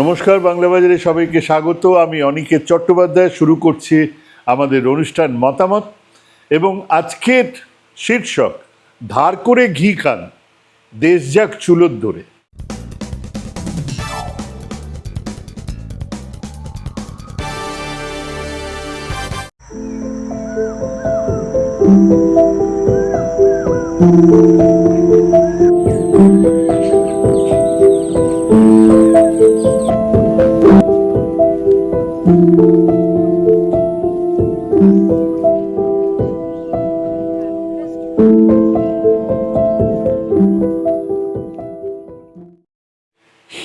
নমস্কার, বাংলা বাজারে সবাইকে স্বাগত। আমি অনিকেত চট্টোপাধ্যায়, শুরু করছি আমাদের অনুষ্ঠান মতামত এবং আজকের শীর্ষক, ধার করে ঘি খান, দেশ যাক চুলোর ধরে।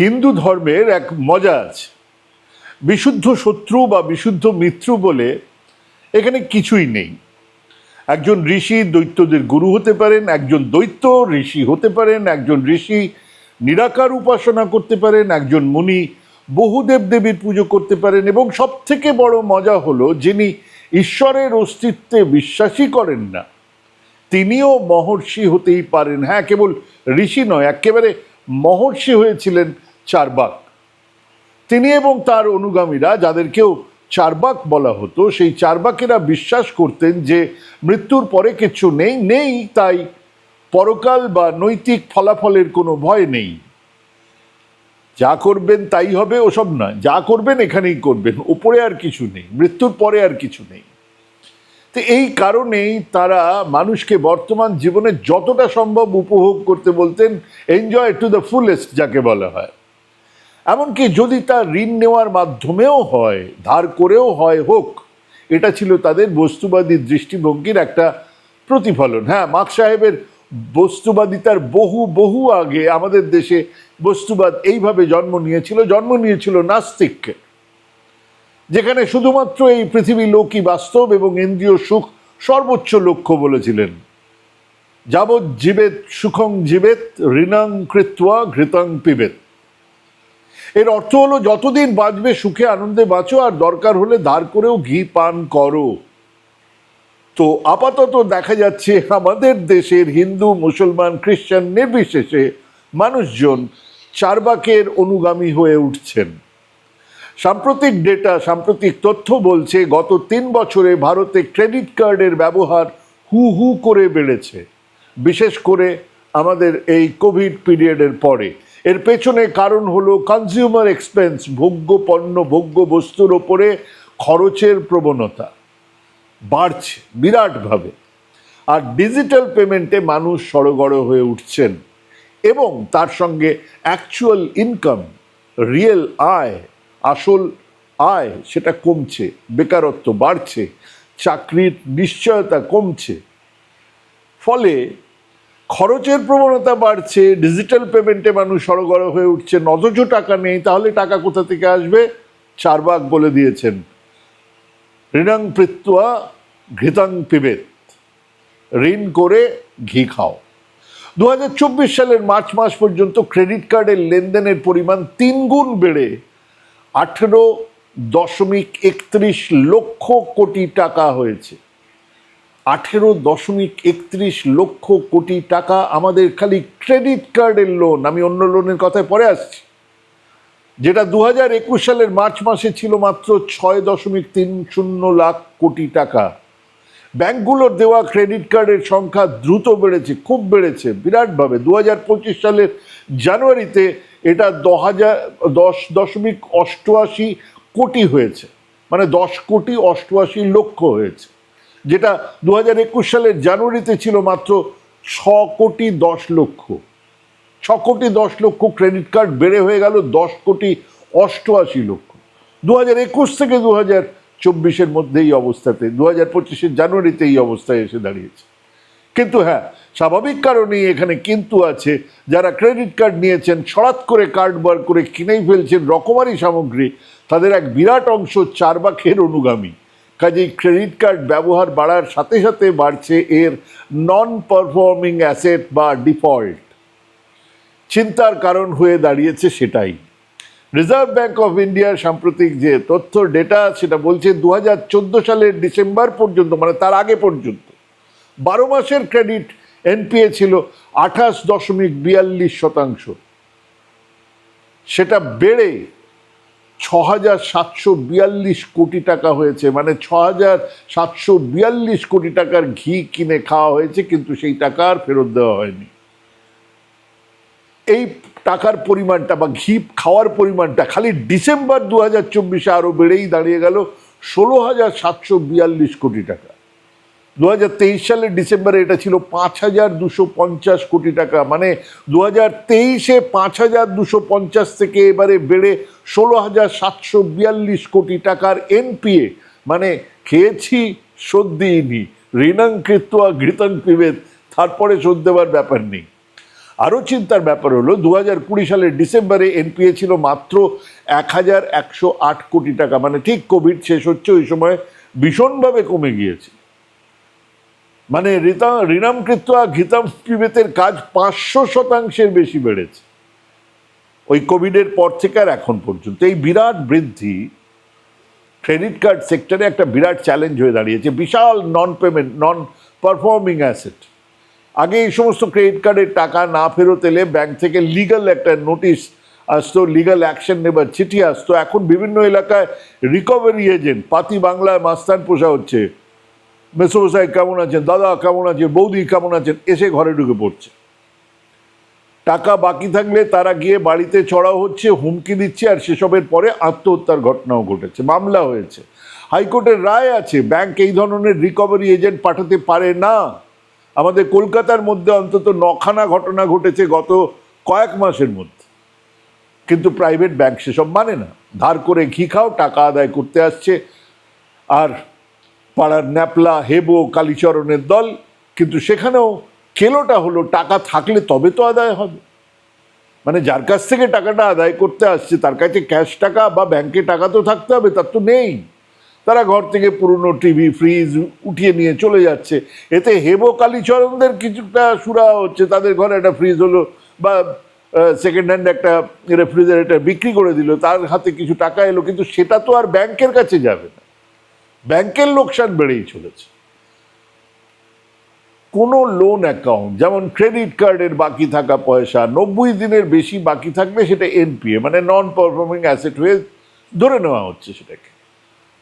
হিন্দু ধর্মের এক মজা আছে। বিশুদ্ধ শত্রু বা বিশুদ্ধ মিত্র বলে এখানে কিছুই নেই। একজন ঋষি দৈত্যদের গুরু হতে পারেন, একজন দৈত্য ঋষি হতে পারেন, একজন ঋষি নিরাকার উপাসনা করতে পারেন, একজন মুনি বহু দেবদেবীর পুজো করতে পারেন এবং সব থেকে বড় মজা হলো যিনি ঈশ্বরের অস্তিত্বে বিশ্বাসই করেন না। তিনিও মহর্ষি হতেই পারেন। হ্যাঁ কেবল ঋষি নয়, একেবারে মহর্ষি হয়েছিলেন চারবাক। তিনি এবং তার অনুগামীরা, যাদেরকেও চারবাক বলা হতো, সেই চারবাকেরা বিশ্বাস করতেন যে মৃত্যুর পরে কিছু নেই নেই তাই পরকাল বা নৈতিক ফলাফলের কোনো ভয় নেই। যা করবেন তাই হবে, ওসব না যা করবেন এখানেই করবেন ওপরে আর কিছু নেই, মৃত্যুর পরে আর কিছু নেই। তো এই কারণেই তারা মানুষকে বর্তমান জীবনে যতটা সম্ভব উপভোগ করতে বলতেন এনজয় টু দ্য ফুলেস্ট যাকে বলা হয়। এমনকি যদি তা ঋণ নেওয়ার মাধ্যমেও হয়, ধার করেও হয় হোক, এটা ছিল তাদের বস্তুবাদী দৃষ্টিভঙ্গির একটা প্রতিফলন। হ্যাঁ মাক সাহেবের বস্তুবাদিতার বহু বহু আগে আমাদের দেশে বস্তুবাদ এইভাবে জন্ম নিয়েছিল। জন্ম নিয়েছিল নাস্তিককে যেখানে শুধুমাত্র এই পৃথিবী লোকই বাস্তব এবং ইন্দ্রিয় সুখ সর্বোচ্চ লক্ষ্য বলেছিলেন। যাবৎ জীবেত সুখং জীবেত ঋণং কৃত্বা ঘৃতং পিবেত এর অর্থ হলো, যতদিন বাঁচবে সুখে আনন্দে বাঁচো, আর দরকার হলে ধার করেও ঘি পান করো। তো আপাতত দেখা যাচ্ছে, আমাদের দেশের হিন্দু, মুসলমান, খ্রিস্টান নির্বিশেষে মানুষজন চারবাকের অনুগামী হয়ে উঠছেন। সাম্প্রতিক ডেটা, সাম্প্রতিক তথ্য বলছে, গত তিন বছরে ভারতে ক্রেডিট কার্ডের ব্যবহার হু হু করে বেড়েছে। বিশেষ করে আমাদের এই কোভিড পিরিয়ডের পরে। এর পেছনে কারণ হলো কনজিউমার এক্সপেন্স ভোগ্য পণ্য, ভোগ্য বস্তুর ওপরে খরচের প্রবণতা বাড়ছে বিরাটভাবে। আর ডিজিটাল পেমেন্টে মানুষ সড়গড় হয়ে উঠছেন এবং তার সঙ্গে অ্যাকচুয়াল ইনকাম রিয়েল আয়, আসল আয় সেটা কমছে, বেকারত্ব বাড়ছে, চাকরির নিশ্চয়তা কমছে। ফলে খরচের প্রবণতা বাড়ছে ডিজিটাল পেমেন্টে মানুষ সরগর হয়ে উঠছে অথচ টাকা নেই, তাহলে টাকা কোথা থেকে আসবে? চারবাক বলে দিয়েছেন ঋণাং পৃত্বা ঘৃতাং পিবেত। ঋণ করে ঘি খাও। দু হাজার চব্বিশ সালের মার্চ মাস পর্যন্ত ক্রেডিট কার্ডের লেনদেনের পরিমাণ তিন গুণ বেড়ে আঠেরো দশমিক একত্রিশ লক্ষ কোটি টাকা হয়েছে। আঠেরো দশমিক একত্রিশ লক্ষ কোটি টাকা আমাদের খালি ক্রেডিট কার্ডের লোন। আমি অন্য লোনের কথায় পরে আসছি। যেটা দু হাজার একুশ সালের মার্চ মাসে ছিল মাত্র ছয় দশমিক তিন শূন্য লাখ কোটি টাকা। ব্যাংকগুলোর দেওয়া ক্রেডিট কার্ডের সংখ্যা দ্রুত বেড়েছে, খুব বেড়েছে, বিরাটভাবে। দু হাজার পঁচিশ সালের জানুয়ারিতে এটা দ হাজার দশ দশমিক অষ্টআশি কোটি হয়েছে। মানে দশ কোটি অষ্টআশি লক্ষ হয়েছে। যেটা দু হাজার একুশ সালের জানুয়ারিতে ছিল মাত্র ছ কোটি দশ লক্ষ। ছ কোটি দশ লক্ষ ক্রেডিট কার্ড বেড়ে হয়ে গেল দশ কোটি অষ্টআশি লক্ষ। দু হাজার একুশ থেকে দু হাজার চব্বিশের মধ্যে এই অবস্থাতে দু হাজার পঁচিশের জানুয়ারিতে এই অবস্থায় এসে দাঁড়িয়েছে। কিন্তু হ্যাঁ স্বাভাবিক কারণেই এখানে কিন্তু আছে, যারা ক্রেডিট কার্ড নিয়েছেন সরাত করে কার্ড বার করে কিনেই ফেলছেন রকমারি সামগ্রী, তাদের এক বিরাট অংশ চারবাকের অনুগামী। কাজেই ক্রেডিট কার্ড ব্যবহার বাড়ার সাথে সাথে বাড়ছে এর নন পারফর্মিং অ্যাসেট বা ডিফল্ট চিন্তার কারণ হয়ে দাঁড়িয়েছে সেটাই। রিজার্ভ ব্যাঙ্ক অফ ইন্ডিয়ার সাম্প্রতিক যে তথ্য ডেটা সেটা বলছে দু হাজার চোদ্দ সালের ডিসেম্বর পর্যন্ত মানে তার আগে পর্যন্ত, বারো মাসের ক্রেডিট এনপিএ ছিল আঠাশ দশমিক বিয়াল্লিশ শতাংশ। সেটা বেড়ে ছ হাজার সাতশো বিয়াল্লিশ কোটি টাকা হয়েছে। মানে ছ হাজার সাতশো বিয়াল্লিশ কোটি টাকার ঘি কিনে খাওয়া হয়েছে, কিন্তু সেই টাকা আর ফেরত দেওয়া হয়নি। এই টাকার পরিমাণটা বা ঘি খাওয়ার পরিমাণটা খালি ডিসেম্বর দু হাজার চব্বিশে আরও বেড়েই দাঁড়িয়ে গেল ষোলো হাজার সাতশো বিয়াল্লিশ কোটি টাকা। দু হাজার তেইশ সালের ডিসেম্বরে এটা ছিল পাঁচ হাজার দুশো পঞ্চাশ কোটি টাকা। মানে দু হাজার তেইশে পাঁচ হাজার দুশো পঞ্চাশ থেকে এবারে বেড়ে ষোলো হাজার সাতশো বিয়াল্লিশ কোটি টাকার এনপিএ। মানে খেয়েছি, শোধ দিইনি। ঋণাং ঘৃতাং পিবেদ তারপরে শোধ দেওয়ার ব্যাপার নেই। আরও চিন্তার ব্যাপার হলো দু হাজার কুড়ি সালের ডিসেম্বরে এনপিএ ছিল মাত্র এক হাজার একশো আট কোটি টাকা। মানে ঠিক কোভিড শেষ হচ্ছে, ওই সময় ভীষণভাবে কমে গিয়েছে। মানে ঋতা ঘিতাম পিবেতের কাজ পাঁচশো শতাংশের বেশি বেড়েছে। ওই কোভিডের পর থেকে আর এখন পর্যন্ত। এই বিরাট বৃদ্ধি ক্রেডিট কার্ড সেক্টরে একটা বিরাট চ্যালেঞ্জ হয়ে দাঁড়িয়েছে। বিশাল non payment non performing asset আগে এই সমস্ত ক্রেডিট কার্ডের টাকা না ফেরত এলে ব্যাংক থেকে লিগাল একটা নোটিশ আসতো লিগাল অ্যাকশন নেবার চিঠি আসতো। এখন বিভিন্ন এলাকায় রিকভারি এজেন্ট পাতি বাংলায় মাস্তান পোষা হচ্ছে। মেসোমশাই কেমন আছেন? দাদা কেমন আছেন? বৌদি কেমন আছেন? এসে ঘরে ঢুকে পড়ছে। টাকা বাকি থাকলে তারা গিয়ে বাড়িতে চড়াও হচ্ছে, হুমকি দিচ্ছে আর সেসবের পরে আত্মহত্যার ঘটনাও ঘটেছে, মামলা হয়েছে। হাইকোর্টের রায় আছে, ব্যাংক এই ধরনের রিকভারি এজেন্ট পাঠাতে পারে না। আমাদের কলকাতার মধ্যে অন্তত নখানা ঘটনা ঘটেছে গত কয়েক মাসের মধ্যে। কিন্তু প্রাইভেট ব্যাংক সেসব মানে না। ধার করে ঘি খাও, টাকা আদায় করতে আসছে। আর পাড়ার ন্যাপলা, হেবো, কালীচরণের দল, কিন্তু সেখানেও কেলোটা হলো টাকা থাকলে তবে তো আদায় হবে। মানে যার কাছ থেকে টাকাটা আদায় করতে আসছে, তার কাছে ক্যাশ টাকা বা ব্যাংকে টাকা তো থাকতে হবে, তার তো নেই। তারা ঘর থেকে পুরনো টিভি, ফ্রিজ উঠিয়ে নিয়ে চলে যাচ্ছে। এতে হেবো, কালীচরণদের কিছুটা সুরা হচ্ছে, তাদের ঘরে একটা ফ্রিজ হলো বা সেকেন্ড হ্যান্ড একটা রেফ্রিজারেটর বিক্রি করে দিল, তার হাতে কিছু টাকা এলো, কিন্তু সেটা তো আর ব্যাংকের কাছে যাবে না। ব্যাংকের লোকসান বেড়েই চলেছে। কোনো লোন অ্যাকাউন্ট যেমন ক্রেডিট কার্ডের বাকি থাকা পয়সা, নব্বই দিনের বেশি বাকি থাকলে সেটা এনপিএ মানে নন পারফর্মিং অ্যাসেট হয়ে ধরে নেওয়া হচ্ছে সেটাকে।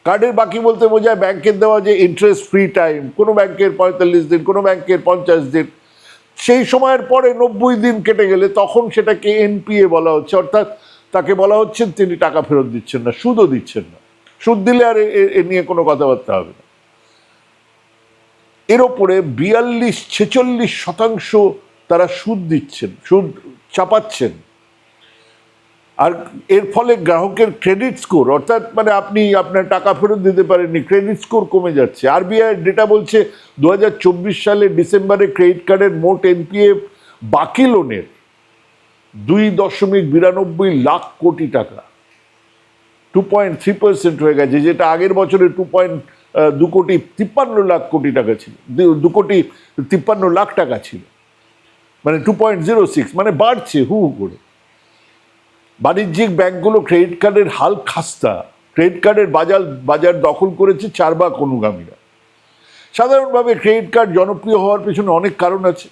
কার্ডের বাকি বলতে বোঝায় ব্যাংকের দেওয়া যে ইন্টারেস্ট ফ্রি টাইম কোনো ব্যাংকের পঁয়তাল্লিশ দিন, কোনো ব্যাংকের পঞ্চাশ দিন, সেই সময়ের পরে নব্বই দিন কেটে গেলে তখন সেটাকে এনপিএ বলা হচ্ছে, অর্থাৎ তাকে বলা হচ্ছে তিনি টাকা ফেরত দিচ্ছেন না, সুদও দিচ্ছেন না। সুদ দিলে আর এ- নিয়ে কোনো কথাবার্তা হবে না। এর ওপরে বিয়াল্লিশ ছেচল্লিশ শতাংশ তারা সুদ দিচ্ছেন, সুদ চাপাচ্ছেন। আর এর ফলে গ্রাহকের ক্রেডিট স্কোর, অর্থাৎ মানে আপনি আপনার টাকা ফেরত দিতে পারেননি, ক্রেডিট স্কোর কমে যাচ্ছে। আরবিআই ডেটা বলছে দু সালের ডিসেম্বরে ক্রেডিট কার্ডের মোট এনপিএ বাকি লোনের দুই দশমিক বিরানব্বই লাখ কোটি টাকা। টু পয়েন্ট থ্রি পার্সেন্ট হয়ে গেছে, যেটা আগের বছরে টু পয়েন্ট দু কোটি তিপ্পান্ন লাখ কোটি টাকা ছিল। দু- কোটি তিপ্পান্ন লাখ টাকা ছিল। মানে টু পয়েন্ট জিরো সিক্স মানে বাড়ছে হু হু করে। বাণিজ্যিক ব্যাংকগুলো ক্রেডিট কার্ডের হাল খাস্তা। ক্রেডিট কার্ডের বাজার বাজার দখল করেছে চারবাক অনুগামীরা। সাধারণভাবে ক্রেডিট কার্ড জনপ্রিয় হওয়ার পেছনে অনেক কারণ আছে।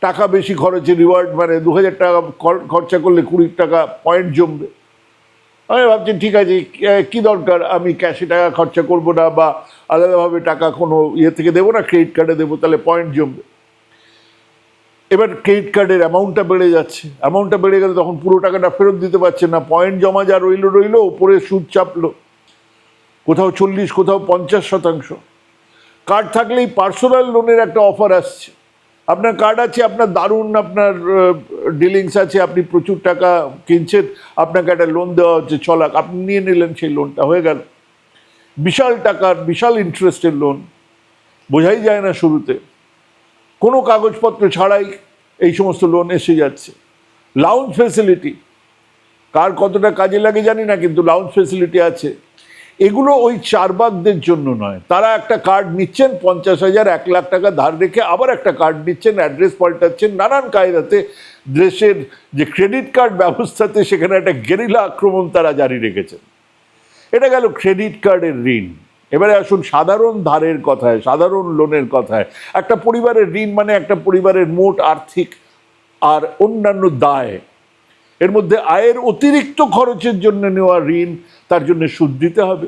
টাকা বেশি খরচে রিওয়ার্ড মানে দু হাজার টাকা খরচা করলে কুড়ি টাকা পয়েন্ট জমবে। আমি ভাবছি, ঠিক আছে কি- দরকার? আমি ক্যাশে টাকা খরচা করব না বা আলাদাভাবে টাকা কোনো ইয়ে থেকে দেবো না? ক্রেডিট কার্ডে দেবো, তাহলে পয়েন্ট জমবে। এবার ক্রেডিট কার্ডের অ্যামাউন্টটা বেড়ে যাচ্ছে। অ্যামাউন্টটা বেড়ে গেলে তখন পুরো টাকাটা ফেরত দিতে পারছে না। পয়েন্ট জমা যা রইল রইল ওপরে সুদ চাপলো। কোথাও চল্লিশ, কোথাও পঞ্চাশ শতাংশ। কার্ড থাকলেই পার্সোনাল লোনের একটা অফার আসছে। আপনার কার্ড আছে, আপনার দারুণ আপনার ডিলিংস আছে, আপনি প্রচুর টাকা কিনছেন, আপনাকে একটা লোন দেওয়া হচ্ছে ছ লাখ, আপনি নিয়ে নিলেন সেই লোনটা হয়ে গেল। বিশাল টাকার, বিশাল ইন্টারেস্টের লোন বোঝাই যায় না শুরুতে। কোনো কাগজপত্র ছাড়াই এই সমস্ত লোন এসে যাচ্ছে। লাউঞ্জ ফেসিলিটি কার কতটা কাজে লাগে জানি না, কিন্তু লাউঞ্জ ফেসিলিটি আছে। এগুলো ওই চারবাকদের জন্য নয়। তারা একটা কার্ড নিচ্ছেন, পঞ্চাশ হাজার, এক লাখ টাকা ধার রেখে আবার একটা কার্ড নিচ্ছেন অ্যাড্রেস পাল্টাচ্ছেন, নানান কায়দাতে দেশের যে ক্রেডিট কার্ড ব্যবস্থাতে সেখানে একটা গেরিলা আক্রমণ তারা জারি রেখেছেন। এটা গেল ক্রেডিট কার্ডের ঋণ। এবারে আসুন, সাধারণ ধারের কথায়, সাধারণ লোনের কথায়, একটা পরিবারের ঋণ মানে একটা পরিবারের মোট আর্থিক আর অন্যান্য দায়। এর মধ্যে আয়ের অতিরিক্ত খরচের জন্য নেওয়া ঋণ তার জন্য সুদ দিতে হবে,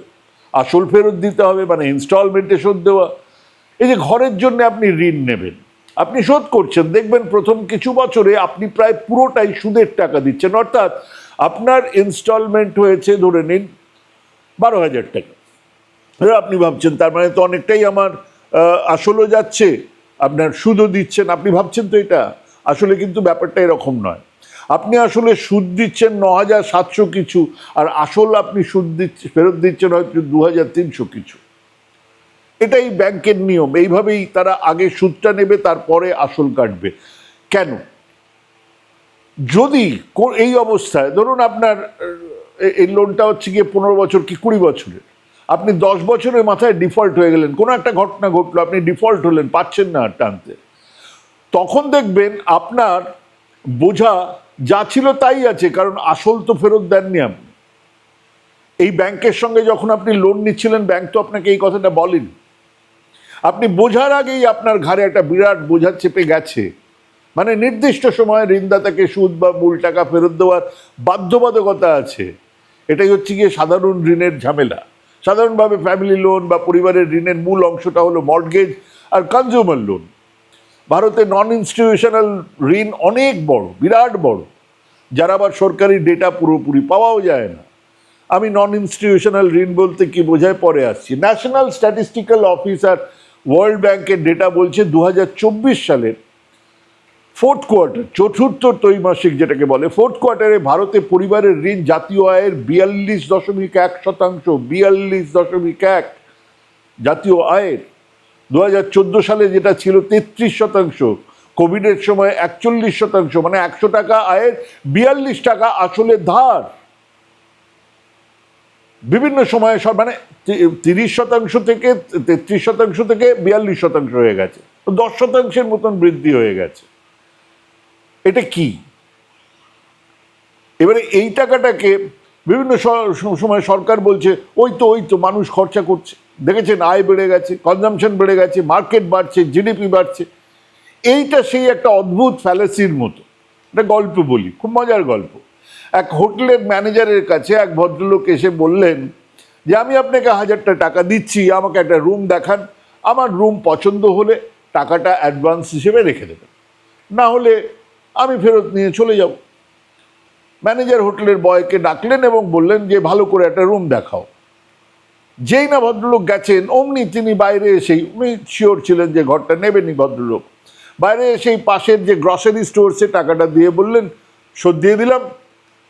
আসল ফেরত দিতে হবে মানে ইনস্টলমেন্টে শোধ দেওয়া। এই যে ঘরের জন্য আপনি ঋণ নেবেন, আপনি শোধ করছেন, দেখবেন প্রথম কিছু বছরে আপনি প্রায় পুরোটাই সুদের টাকা দিচ্ছেন, অর্থাৎ আপনার ইনস্টলমেন্ট হয়েছে, ধরে নিন, বারো হাজার টাকা। এবার আপনি ভাবছেন, তার মানে তো অনেকটাই আমার আসলও যাচ্ছে, আপনার সুদও দিচ্ছেন, আপনি ভাবছেন তো এটা, আসলে কিন্তু ব্যাপারটা এরকম নয়। আপনি আসলে সুদ দিচ্ছেন ন হাজার সাতশো কিছু, আর আসল আপনি সুদ দিচ্ছেন ফেরত দিচ্ছেন হয়তো দু হাজার তিনশো কিছু। এটাই ব্যাংকের নিয়ম, এইভাবেই তারা আগে সুদটা নেবে, তারপরে আসল কাটবে। কেন? যদি এই অবস্থায়, ধরুন আপনার এই লোনটা হচ্ছে গিয়ে পনেরো বছর কি কুড়ি বছরের। আপনি দশ বছরের মাথায় ডিফল্ট হয়ে গেলেন, কোনো একটা ঘটনা ঘটলো, আপনি ডিফল্ট হলেন, পাচ্ছেন না টানতে। তখন দেখবেন আপনার বোঝা যা ছিল তাই আছে, কারণ আসল তো ফেরত দেননি আপনি। এই ব্যাংকের সঙ্গে যখন আপনি লোন নিচ্ছিলেন ব্যাংক তো আপনাকে এই কথাটা বলেন। আপনি বোঝার আগেই আপনার ঘাড়ে একটা বিরাট বোঝা চেপে গেছে। মানে নির্দিষ্ট সময়ে ঋণদাতাকে সুদ বা মূল টাকা ফেরত দেওয়ার বাধ্যবাধকতা আছে। এটাই হচ্ছে গিয়ে সাধারণ ঋণের ঝামেলা। সাধারণভাবে ফ্যামিলি লোন বা পরিবারের ঋণের মূল অংশটা হলো মর্টগেজ আর কনজিউমার লোন ভারতে নন ইনস্টিটিউশনাল ঋণ অনেক বড়, বিরাট বড়। যারা আবার সরকারি ডেটা পুরোপুরি পাওয়াও যায় না। আমি নন ইনস্টিটিউশনাল ঋণ বলতে কি বোঝায় পরে আসছি। ন্যাশনাল স্ট্যাটিস্টিক্যাল অফিস আর ওয়ার্ল্ড ব্যাংকের ডেটা বলছে দু হাজার চব্বিশ সালের ফোর্থ কোয়ার্টার চতুর্থ ত্রৈমাসিক যেটাকে বলে ফোর্থ কোয়ার্টারে ভারতে পরিবারের ঋণ জাতীয় আয়ের বিয়াল্লিশ দশমিক এক শতাংশ, বিয়াল্লিশ দশমিক এক জাতীয় আয়ের দু হাজার চোদ্দ সালে যেটা ছিল তেত্রিশ শতাংশ কোভিডের সময় একচল্লিশ শতাংশ মানে একশো টাকা আয়ের বিয়াল্লিশ টাকা আসলে ধার। বিভিন্ন সময়ে সব মানে তিরিশ শতাংশ থেকে তেত্রিশ শতাংশ থেকে বিয়াল্লিশ শতাংশ হয়ে গেছে। দশ শতাংশের মতন বৃদ্ধি হয়ে গেছে। এটা কি? এবারে এই টাকাটাকে বিভিন্ন সময় সরকার বলছে, ওই তো ওই তো, মানুষ খরচা করছে। দেখেছেন আয় বেড়ে গেছে কনজামশন বেড়ে গেছে মার্কেট বাড়ছে জিডিপি বাড়ছে। এইটা সেই একটা অদ্ভুত ফ্যালাসির মতো। একটা গল্প বলি, খুব মজার গল্প। এক হোটেলের ম্যানেজারের কাছে এক ভদ্রলোক এসে বললেন যে, আমি আপনাকে হাজারটা টাকা দিচ্ছি, আমাকে একটা রুম দেখান। আমার রুম পছন্দ হলে টাকাটা অ্যাডভান্স হিসেবে রেখে দেবেন। না হলে আমি ফেরত নিয়ে চলে যাব। ম্যানেজার হোটেলের বয়কে ডাকলেন এবং বললেন যে, ভালো করে একটা রুম দেখাও। যেই না ভদ্রলোক গেছেন, অমনি তিনি বাইরে এসেই, উনি শিওর ছিলেন যে ঘরটা নেবেনই ভদ্রলোক। বাইরে এসেই পাশের যে গ্রসারি স্টোরসে টাকাটা দিয়ে বললেন, শোধ দিয়ে দিলাম,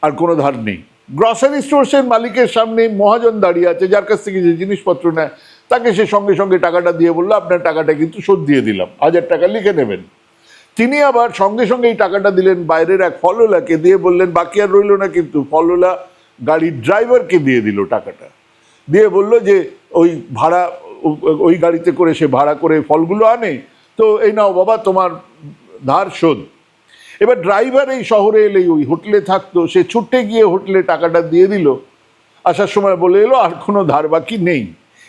আর কোনো ধার নেই। গ্রসারি স্টোরসের মালিকের সামনে মহাজন দাঁড়িয়ে আছে, যার কাছ থেকে যে জিনিসপত্র নেয়, তাকে সে সঙ্গে সঙ্গে টাকাটা দিয়ে বলল, আপনার টাকাটা কিন্তু শোধ দিয়ে দিলাম, হাজার টাকা লিখে নেবেন। তিনি আবার সঙ্গে সঙ্গে এই টাকাটা দিলেন, বাইরের এক ফলওলাকে দিয়ে বললেন, বাকি আর রইল না কিন্তু ফলোলা গাড়ির ড্রাইভারকে দিয়ে দিল টাকাটা। দিয়ে বলল যে, ওই ভাড়া, ওই গাড়িতে করে সে ভাড়া করে ফলগুলো আনে, তো এই নাও বাবা, তোমার ধার শোধ। এবার ড্রাইভার এই শহরে এলেই, ওই হোটেলে থাকতো, সে ছুটে গিয়ে হোটেলে টাকাটা দিয়ে দিল। আসার সময় বলে এলো, আর কোনো ধার বাকি নেই।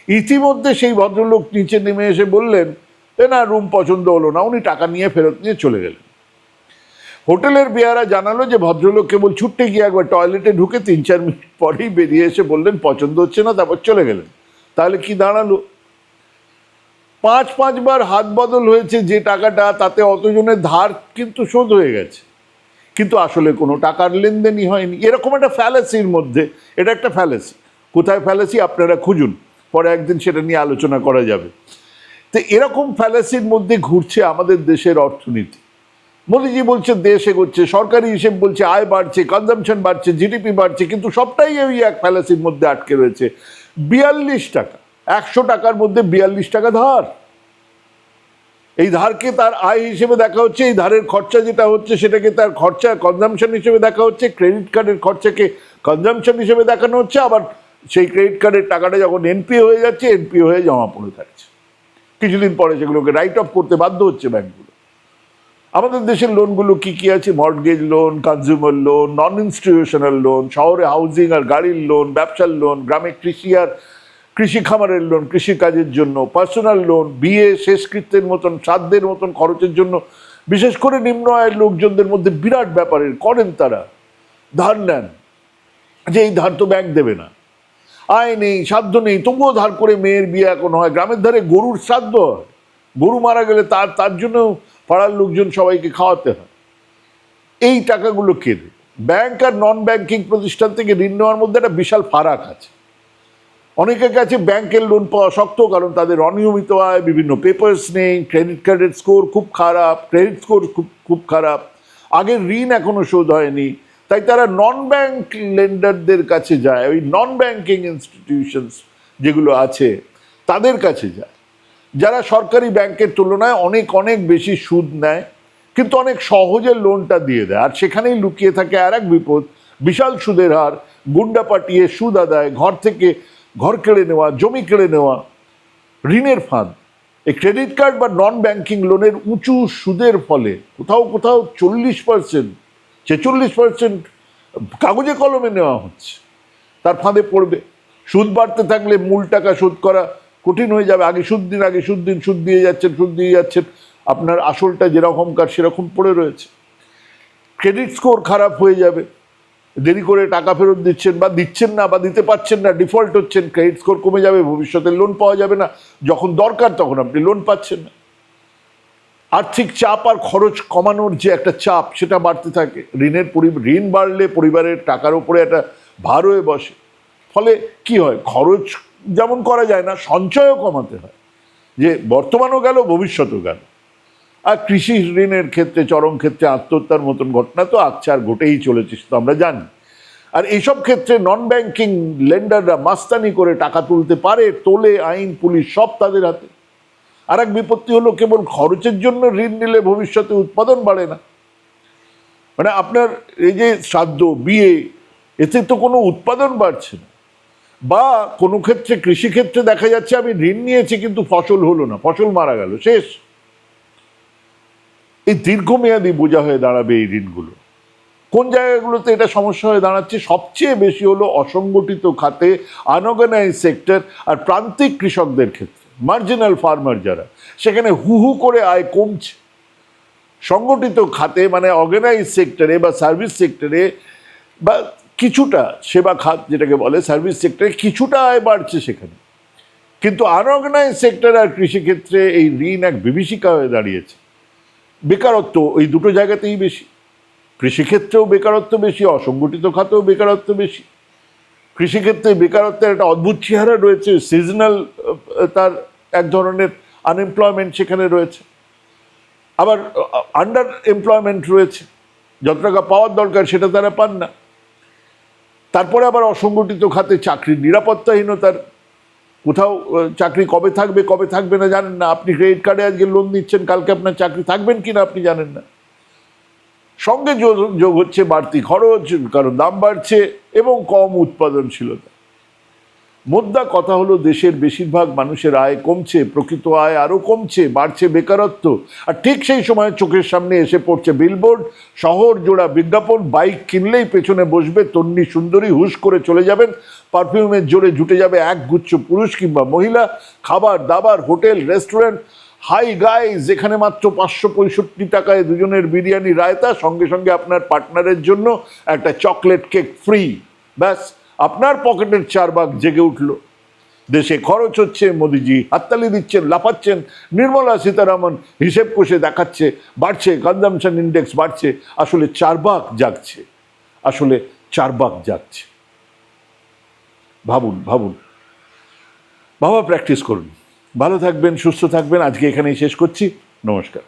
ইতিমধ্যে সেই ভদ্রলোক নিচে নেমে এসে বললেন, এ না, রুম পছন্দ হলো না। উনি টাকা নিয়ে ফেরত নিয়ে চলে গেলেন। হোটেলের বেয়ারা জানালো যে ভদ্রলোক কেবল ছুটতে গিয়ে একবার টয়লেটে ঢুকে তিন চার মিনিট পরেই বেরিয়ে এসে বললেন, পছন্দ হচ্ছে না, তারপর চলে গেলেন। তাহলে কি দাঁড়াল? পাঁচ পাঁচবার হাত বদল হয়েছে যে টাকাটা, তাতে অতজনের ধার কিন্তু শোধ হয়ে গেছে। কিন্তু আসলে কোনো টাকার লেনদেনই হয়নি। এরকম একটা ফ্যালাসির মধ্যে, এটা একটা ফ্যালাসি। কোথায় ফ্যালাসি? আপনারা খুঁজুন। পরে একদিন সেটা নিয়ে আলোচনা করা যাবে। তো এরকম ফ্যালাসির মধ্যে ঘুরছে আমাদের দেশের অর্থনীতি। মোদিজি বলছে দেশ এগোচ্ছে সরকারি হিসেব বলছে আয় বাড়ছে কনজামশন বাড়ছে জিডিপি বাড়ছে, কিন্তু সবটাই ওই এক ফ্যালাসির মধ্যে আটকে রয়েছে। বিয়াল্লিশ টাকা, একশো টাকার মধ্যে বিয়াল্লিশ টাকা ধার। এই ধারকে তার আয় হিসেবে দেখা হচ্ছে, এই ধারের খরচা যেটা হচ্ছে সেটাকে তার খরচা কনজামশন হিসেবে দেখা হচ্ছে ক্রেডিট কার্ডের খরচাকে কনজামশন হিসেবে দেখানো হচ্ছে, আবার সেই ক্রেডিট কার্ডের টাকাটা যখন এনপি হয়ে যাচ্ছে এনপি হয়ে জমা পড়ে থাকছে। কিছুদিন পরে সেগুলোকে রাইট অফ করতে বাধ্য হচ্ছে ব্যাংকগুলো আমাদের দেশের লোনগুলো কি কি আছে? Mortgage loan consumer loan non institutional loan শহরে হাউজিং আর গাড়ির লোন ব্যবসার লোন গ্রামে কৃষি আর কৃষি খামারের লোন কৃষি কাজের জন্য পার্সোনাল লোন বিয়ে, শেষকৃত্যের মতন, শ্রাদ্ধের মতন খরচের জন্য, বিশেষ করে নিম্ন আয়ের লোকজনদের মধ্যে বিরাট ব্যাপারের, করেন তারা, ধার নেন, যে এই ধার তো ব্যাংক দেবে না। আয় নেই, সাধ্য নেই, তবুও ধার করে মেয়ের বিয়ে এখন হয়, গ্রামের ধারে গরুর শ্রাদ্ধ হয়। গরু মারা গেলে তার তার জন্য পাড়ার লোকজন সবাইকে খাওয়াতে হয়। এই টাকাগুলো কে দেবে? ব্যাংক আর নন ব্যাংকিং প্রতিষ্ঠান থেকে ঋণ নেওয়ার মধ্যে একটা বিশাল ফারাক আছে। অনেকের কাছে ব্যাংকের লোন পাওয়া শক্ত, কারণ তাদের অনিয়মিত আয়, বিভিন্ন পেপার্স নেই ক্রেডিট কার্ডের স্কোর খুব খারাপ ক্রেডিট স্কোর খুব খুব খারাপ। আগের ঋণ এখনও শোধ হয়নি। তাই তারা নন ব্যাংক লেন্ডারদের কাছে যায়, ওই নন ব্যাংকিং ইনস্টিটিউশনস যেগুলো আছে, তাদের কাছে যায়। যারা সরকারি ব্যাংকের তুলনায় অনেক অনেক বেশি সুদ নেয়, কিন্তু অনেক সহজে লোনটা দিয়ে দেয়। আর সেখানেই লুকিয়ে থাকে আর এক বিপদ, বিশাল সুদের হার, গুন্ডা পাঠিয়ে সুদ আদায়, ঘর থেকে ঘর কেড়ে নেওয়া, জমি কেড়ে নেওয়া, ঋণের ফাঁদ। এই ক্রেডিট কার্ড বা নন ব্যাংকিং লোনের উঁচু সুদের ফলে কোথাও কোথাও চল্লিশ পার্সেন্ট, ছেচল্লিশ পার্সেন্ট কাগজে কলমে নেওয়া হচ্ছে। তার ফাঁদে পড়বে। সুদ বাড়তে থাকলে মূল টাকা শোধ করা কঠিন হয়ে যাবে। আগে সুদ দিন আগে সুদ দিন সুদ দিয়ে যাচ্ছেন সুদ দিয়ে যাচ্ছেন। আপনার আসলটা যেরকমকার সেরকম পড়ে রয়েছে। ক্রেডিট স্কোর খারাপ হয়ে যাবে। দেরি করে টাকা ফেরত দিচ্ছেন বা দিচ্ছেন না বা দিতে পারছেন না, ডিফল্ট হচ্ছেন ক্রেডিট স্কোর কমে যাবে, ভবিষ্যতে লোন পাওয়া যাবে না। যখন দরকার তখন আপনি লোন পাচ্ছেন না। আর্থিক চাপ আর খরচ কমানোর যে একটা চাপ, সেটা বাড়তে থাকে। ঋণের ঋণ বাড়লে পরিবারের টাকার উপরে একটা ভার হয়ে বসে। ফলে কি হয়? খরচ যেমন করা যায় না, সঞ্চয়ও কমাতে হয়। যে বর্তমানও গেল, ভবিষ্যতেও গেল। আর কৃষি ঋণের ক্ষেত্রে, চরম ক্ষেত্রে আত্মহত্যার মতন ঘটনা তো আচ্ছা আর ঘটেই চলেছে তো আমরা জানি। আর এইসব ক্ষেত্রে নন ব্যাংকিং লেন্ডাররা মাস্তানি করে টাকা তুলতে পারে, তোলে, আইন, পুলিশ সব তাদের হাতে। আর এক বিপত্তি হলো, কেবল খরচের জন্য ঋণ নিলে ভবিষ্যতে উৎপাদন বাড়ে না। মানে আপনার এই যে শ্রাদ্ধ, বিয়ে, এতে তো কোনো উৎপাদন বাড়ছে না। বা কোনো ক্ষেত্রে কৃষিক্ষেত্রে দেখা যাচ্ছে আমি ঋণ নিয়েছি কিন্তু ফসল হলো না, ফসল মারা গেল, শেষ। এই দীর্ঘমেয়াদী বোঝা হয়ে দাঁড়াবে এই ঋণগুলো। কোন জায়গাগুলোতে এটা সমস্যা হয়ে দাঁড়াচ্ছে? সবচেয়ে বেশি হলো অসংগঠিত খাতে আনঅর্গানাইজ সেক্টর আর প্রান্তিক কৃষকদের ক্ষেত্রে মার্জিনাল ফার্মার যারা। সেখানে হু হু করে আয় কমছে। সংগঠিত খাতে মানে অর্গানাইজ সেক্টরে বা সার্ভিস সেক্টরে বা কিছুটা সেবা খাত যেটাকে বলে সার্ভিস সেক্টরে কিছুটা আয় বাড়ছে সেখানে। কিন্তু আনঅর্গানাইজ সেক্টর আর কৃষিক্ষেত্রে এই ঋণ এক বিভীষিকা হয়ে দাঁড়িয়েছে। বেকারত্ব ওই দুটো জায়গাতেই বেশি। কৃষিক্ষেত্রেও বেকারত্ব বেশি, অসংগঠিত খাতেও বেকারত্ব বেশি। কৃষিক্ষেত্রে বেকারত্বের একটা অদ্ভুত চেহারা রয়েছে সিজনাল তার এক ধরনের আনএমপ্লয়মেন্ট সেখানে রয়েছে। আবার আন্ডার এমপ্লয়মেন্ট রয়েছে। যত টাকা পাওয়ার দরকার সেটা তারা পান না। তারপরে আবার অসংগঠিত খাতে চাকরির নিরাপত্তাহীনতার কোথাও চাকরি কবে থাকবে কবে থাকবে না জানেন না। আপনি ক্রেডিট কার্ডে আজকে লোন নিচ্ছেন, কালকে আপনার চাকরি থাকবেন কি না আপনি জানেন না। সঙ্গে যোগ হচ্ছে বাড়তি খরচ, কারণ দাম বাড়ছে এবং কম উৎপাদনশীলতা। মোদ্দা কথা হলো, দেশের বেশিরভাগ মানুষের আয় কমছে, প্রকৃত আয় আরও কমছে, বাড়ছে বেকারত্ব। আর ঠিক সেই সময় চোখের সামনে এসে পড়ছে বিলবোর্ড শহর জোড়া বিজ্ঞাপন বাইক কিনলেই পেছনে বসবে তন্নি সুন্দরী, হুশ করে চলে যাবেন পারফিউমের জোরে জুটে যাবে এক গুচ্ছ পুরুষ কিংবা মহিলা, খাবার, দাবার, হোটেল রেস্টুরেন্ট হাই গাই যেখানে মাত্র পাঁচশো পঁয়ষট্টি টাকায় দুজনের বিরিয়ানি রায়তা, সঙ্গে সঙ্গে আপনার পার্টনারের জন্য একটা চকলেট কেক ফ্রি ব্যাস আপনার পকেটের চার ভাগ জেগে উঠল। দেশে খরচ হচ্ছে, মোদিজি হাততালি দিচ্ছেন, লাফাচ্ছেন, নির্মলা সীতারামন হিসেব কষে দেখাচ্ছে, বাড়ছে, কনজামশন ইন্ডেক্স বাড়ছে, আসলে চার ভাগ জাগছে, আসলে চার ভাগ জাগছে। ভাবুন ভাবুন বাবা প্র্যাকটিস করুন। ভালো থাকবেন, সুস্থ থাকবেন, আজকে এখানেই শেষ করছি, নমস্কার।